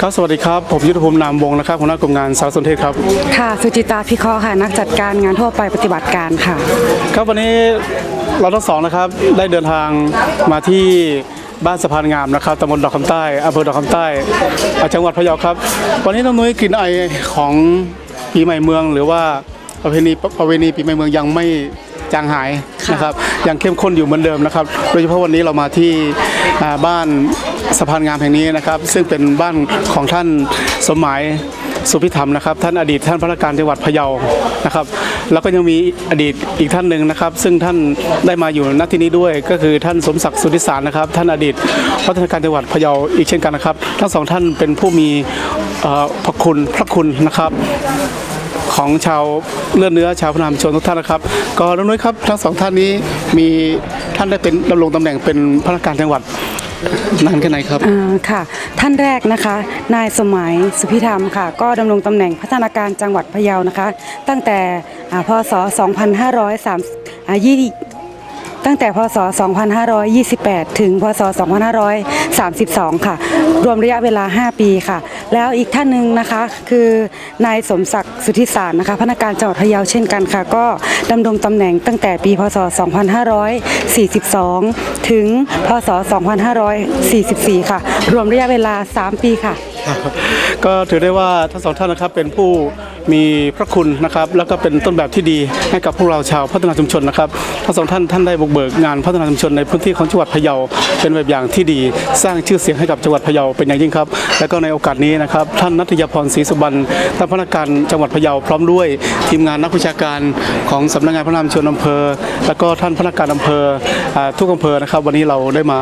ครับสวัสดีครับ ผมยุทธภูมินามวงศ์นะครับหัวหน้ากลุ่มงานสารสนเทศครับ ค่ะ สุจิตาพิเคราะห์ค่ะ นักจัดการงานทั่วไปปฏิบัติการค่ะ ครับวันนี้เราทั้งสองนะครับได้เดินทางมาที่บ้านสะพานงามนะครับตำบลดอกคำใต้อำเภอดอกคำใต้จังหวัดพะเยาครับ วันนี้น้องนุ้ยกลินไอของปีใหม่เมือง หรือว่าประเพณีประเพณีปีใหม่เมืองยังไม่จางหายนะครับยังเข้มข้นอยู่เหมือนเดิมนะครับ โดยเฉพาะวันนี้เรามาที่อ่า บ้านสะพานงามแห่งนี้นะครับ ซึ่งเป็นบ้านของท่านสมหมายสุพิธรรมนะครับ ท่านอดีตท่านพระการจังหวัดพะเยานะครับ แล้วก็ยังมีอดีตอีกท่านหนึ่งนะครับ ซึ่งท่านได้มาอยู่ณที่นี้ด้วย ก็คือท่านสมศักดิ์สุทธิสารนะครับ ท่านอดีตพัฒนาการจังหวัดพะเยาอีกเช่นกันนะครับ ทั้งสองท่านเป็นผู้มีพระคุณพระคุณนะครับ ของชาวเลือดเนื้อชาวพนามชนทุกท่านนะครับ ก็น้องนุ้ยครับทั้งสองท่านนี้มีท่านได้เป็นดำรงตำแหน่งเป็นพนักงานจังหวัดนานแค่ไหนครับอ่าค่ะ ท่านแรกนะคะ นายสมัยสุพิธรรมค่ะ ก็ดำรงตำแหน่งพัฒนาการจังหวัดพะเยานะคะ ตั้งแต่อ่าพศ 2530อ่ายี่ตั้งแต่พศ 2528 ถึง พศ 2532 ค่ะ รวมระยะเวลา 5 ปีค่ะ แล้วอีกท่านหนึ่งนะคะคือนายสมศักดิ์สุทธิสารนะคะพนักงานจังหวัดพะเยาเช่นกันค่ะ ก็ดำรงตำแหน่งตั้งแต่ปีพศ 2542 ถึงพศ 2544 ค่ะ รวมระยะเวลา 3 ปีค่ะ ก็ถือได้ว่าทั้งสองท่านนะครับเป็นผู้มีพระคุณนะครับแล้วก็เป็นต้นแบบที่ดีให้กับพวกเราชาวพัฒนาชุมชนนะครับทั้งสองท่านท่านได้บุกเบิกงานพัฒนาชุมชนในพื้นที่ของจังหวัดพะเยาเป็นแบบอย่างที่ดีสร้างชื่อเสียงให้กับจังหวัดพะเยาเป็นอย่างยิ่งครับ และก็ในโอกาสนี้นะครับ ท่านนัทยาพรศรีสุบรรณท่านพนักงานจังหวัดพะเยาพร้อมด้วยทีมงานนักวิชาการของสำนักงานพัฒนามชนอำเภอ แล้วก็ท่านพนักงานอำเภอทุกอำเภอนะครับ วันนี้เราได้มา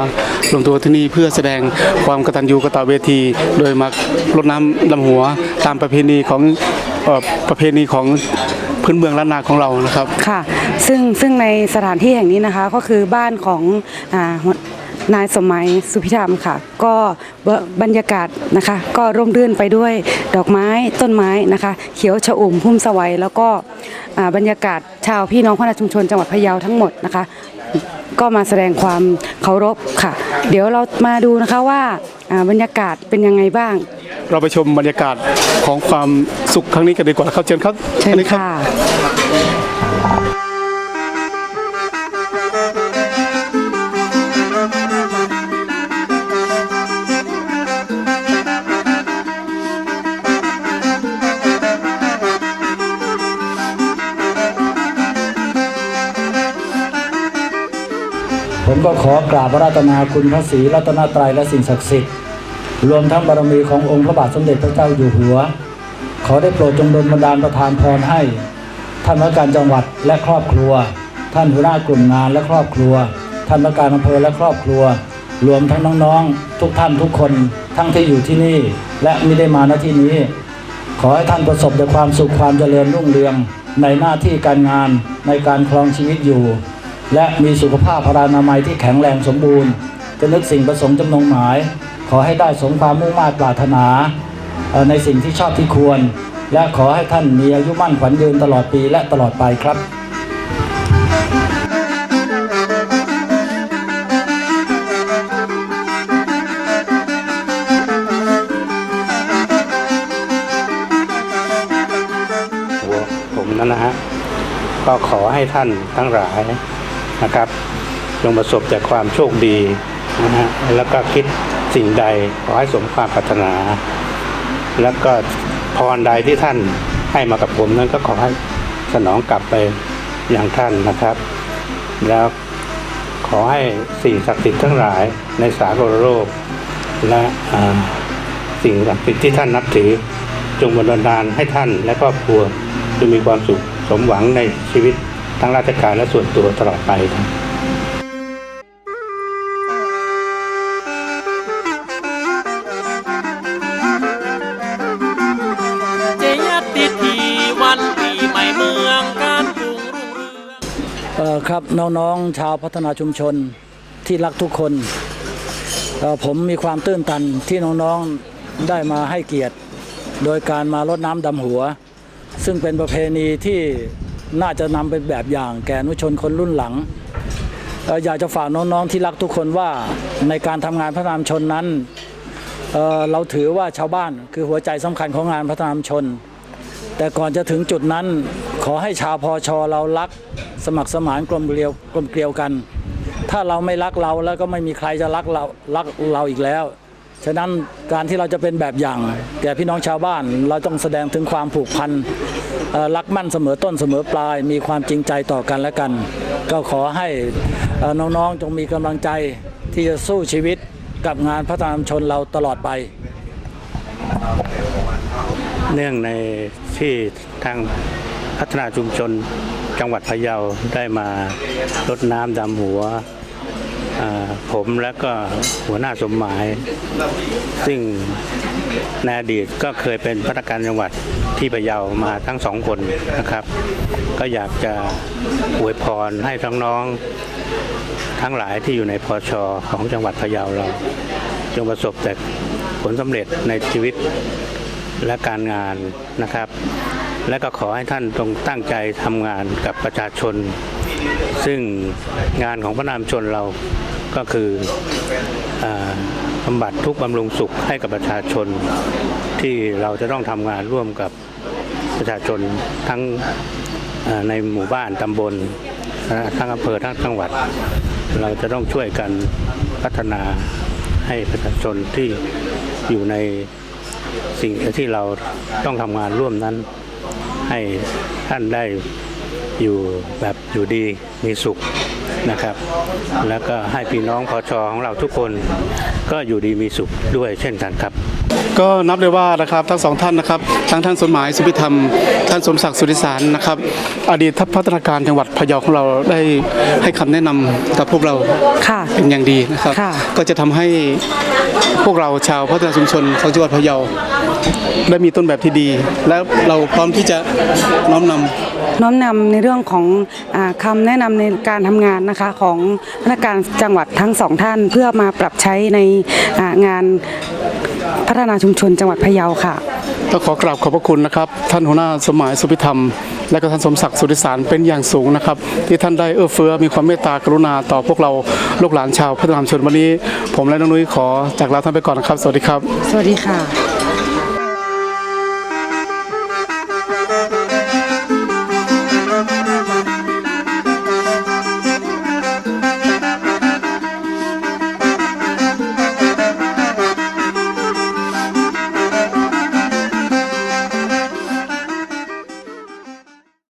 รวมตัวที่นี่เพื่อแสดงความกตัญญูกตเวที โดยมารดน้ำดำหัวตามประเพณีของอประเพณีของพื้นเมืองล้านนาของเรานะครับ ค่ะ ซึ่งซึ่งในสถานที่แห่งนี้นะคะก็คือบ้านของอ นายสมัยสุพิธรรมค่ะ ก็บบรรยากาศนะคะ ก็ร่มรื่นไปด้วยดอกไม้ต้นไม้นะคะ เขียวชอุ่มพุ่มสวัยแล้วก็อ่าบรรยากาศชาวพี่น้องพัฒนาชุมชนจังหวัดพะเยาทั้งหมดนะคะ ก็มาแสดงความเคารพค่ะ เดี๋ยวเรามาดูนะคะว่าอ่าบรรยากาศเป็นยังไงบ้าง เราไปชมบรรยากาศของความสุขครั้งนี้กันดีกว่าครับเชิญครับเชิญอันนี้รับค่ะ ผมก็ขอกราบราธนาคุณพระศรีรัตนตรัยและสิ่งศักดิ์สิทธิ์รวมทั้งบารมีขององค์พระบาทสมเด็จพระเจ้าอยู่หัว ขอได้โปรดจงดลบันดาลประทานพรให้ ท่านผู้ว่าการจังหวัดและครอบครัว ท่านหัวหน้ากลุ่มงานและครอบครัว ท่านผู้ว่าการอำเภอและครอบครัว รวมทั้งน้องๆ ทุกท่านทุกคนทั้งที่อยู่ที่นี่ และไม่ได้มาณที่นี้ ขอให้ท่านประสบแต่ความสุขความเจริญรุ่งเรืองในหน้าที่การงานในการครองชีวิตอยู่ และมีสุขภาพพรานามัยที่แข็งแรงสมบูรณ์จะนึกสิ่งประสงค์จำนงหมาย ขอให้ได้สมความมุ่งมา่ปรารถนาในสิ่งที่ชอบที่ควร และขอให้ท่านมีอายุมั่นขวัญยืนตลอดปีและตลอดไปครับตัวผมนั้นนะฮะก็ขอให้ท่านทั้งหลาย นะครับ จงประสบแต่ความโชคดีนะฮะแล้วก็คิดสิ่งใดขอให้สมความปรารถนา แล้วก็พรใดที่ท่านให้มากับผมนั้นก็ขอให้สนองกลับไปอย่างท่านนะครับ แล้วขอให้สิ่งศักดิ์สิทธิ์ทั้งหลายในสากลโลกและสิ่งศักดิ์สิทธิ์ที่ท่านนับถือ จงบันดาลให้ท่านและครอบครัวจงมีความสุขสมหวังในชีวิต ทั้งราชการและส่วนตัวตลอดไปครับเจยติทีวันปีใหม่เมืองการจุงรุงเออครับน้องๆชาวพัฒนาชุมชนที่รักทุกคน ผมมีความตื้นตันที่น้องๆได้มาให้เกียรติ โดยการมารดน้ำดำหัว ซึ่งเป็นประเพณีที่ น่าจะนำเป็นแบบอย่างแก่นุชนคนรุ่นหลัง อยากจะฝากน้องๆที่รักทุกคนว่าในการทำงานพัฒนาชุมชนนั้นเเราถือว่าชาวบ้านคือหัวใจสำคัญของงานพัฒนามชน แต่ก่อนจะถึงจุดนั้นขอให้ชาวพอชอเรารักสมัครสมานกลมเกลียวกลมเกลียวกัน ถ้าเราไม่รักเราแล้วก็ไม่มีใครจะรักเรารักเราอีกแล้วฉะนั้นการที่เราจะเป็นแบบอย่างแก่พี่น้องชาวบ้าน เราต้องแสดงถึงความผูกพัน รักมั่นเสมอต้นเสมอปลาย มีความจริงใจต่อกันและกัน ก็ขอให้น้องๆจงมีกำลังใจที่จะสู้ชีวิตกับงานพัฒนามชนเราตลอดไป เนื่องในที่ทางพัฒนาชุมชนจังหวัดพะเยาได้มารดน้ำดำหัวผมและก็หัวหน้าสมหมาย ซึ่ง ในอดีตก็เคยเป็นพนักงานจังหวัดที่พะเยามาทั้งสองคนนะครับ ก็อยากจะอวยพรให้ทั้งน้องทั้งหลายที่อยู่ในพอชอของจังหวัดพะเยาเรา จงประสบแต่ผลสำเร็จในชีวิตและการงานนะครับ และก็ขอให้ท่านจงตั้งใจทำงานกับประชาชน ซึ่งงานของพระนามชนเราก็คืออ่า บำบัดทุกบำรุงสุขให้กับประชาชน ที่เราจะต้องทำงานร่วมกับประชาชนทั้งในหมู่บ้านตำบลทั้งอำเภอทั้งจังหวัด เราจะต้องช่วยกันพัฒนาให้ประชาชนที่อยู่ในสิ่งที่เราต้องทำงานร่วมนั้น ให้ท่านได้อยู่แบบอยู่ดีมีสุขนะครับ แล้วก็ให้พี่น้องพอชอของเราทุกคน ก็อยู่ดีมีสุขด้วยเช่นกันครับ ก็นับได้ว่านะครับทั้งสองท่านนะครับทั้งท่านสมหมายสุพิธรรม ท่านสมศักดิ์สุริสารนะครับ อดีตพัฒนาการจังหวัดพะเยาของเราได้ให้คำแนะนำกับพวกเราค่ะเป็นอย่างดีนะครับค่ะก็จะทำให้พวกเราชาวพัฒนาชุมชนของจังหวัดพะเยาได้มีต้นแบบที่ดี และเราพร้อมที่จะน้อมนำน้อมนำในเรื่องของอาคำแนะนำในการทำงานนะคะของพนักงานจังหวัดทั้งสองท่าน เพื่อมาปรับใช้ในอ่างานพัฒนาชุมชนจังหวัดพะเยาค่ะต้องขอกราบขอบพระคุณนะครับ ท่านหัวหน้าสมหมายสุพิธรรม และก็ท่านสมศักดิ์สุริสารเป็นอย่างสูงนะครับ ที่ท่านได้เอื้อเฟื้อมีความเมตตากรุณาต่อพวกเราลูกหลานชาวพัฒนามชนวันนี้ ผมและน้องนุ้ยขอจากลาท่านไปก่อนนะครับ สวัสดีครับ สวัสดีค่ะ